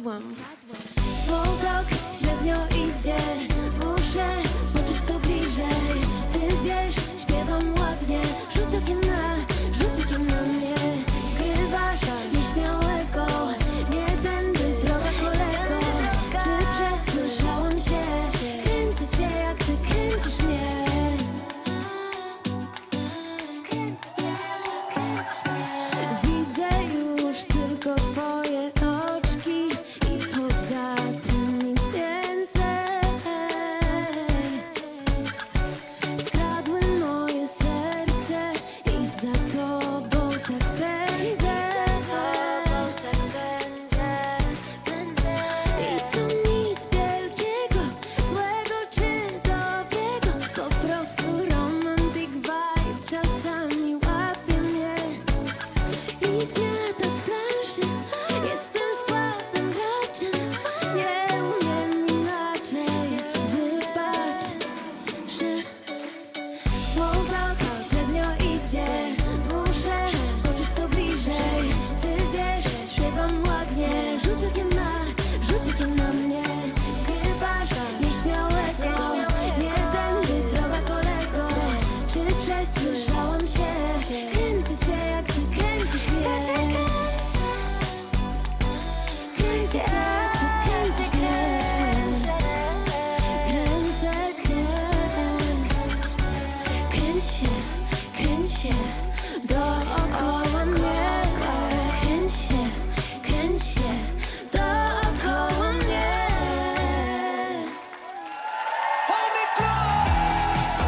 upadłam. Small średnio idzie, muszę До окон.